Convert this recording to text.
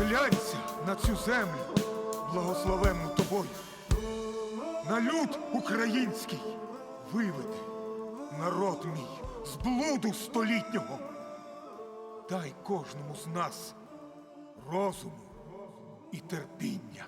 зглянься на цю землю, благословенну тобою, на люд український виведи народ мій з блуду столітнього. Дай кожному з нас розуму і терпіння.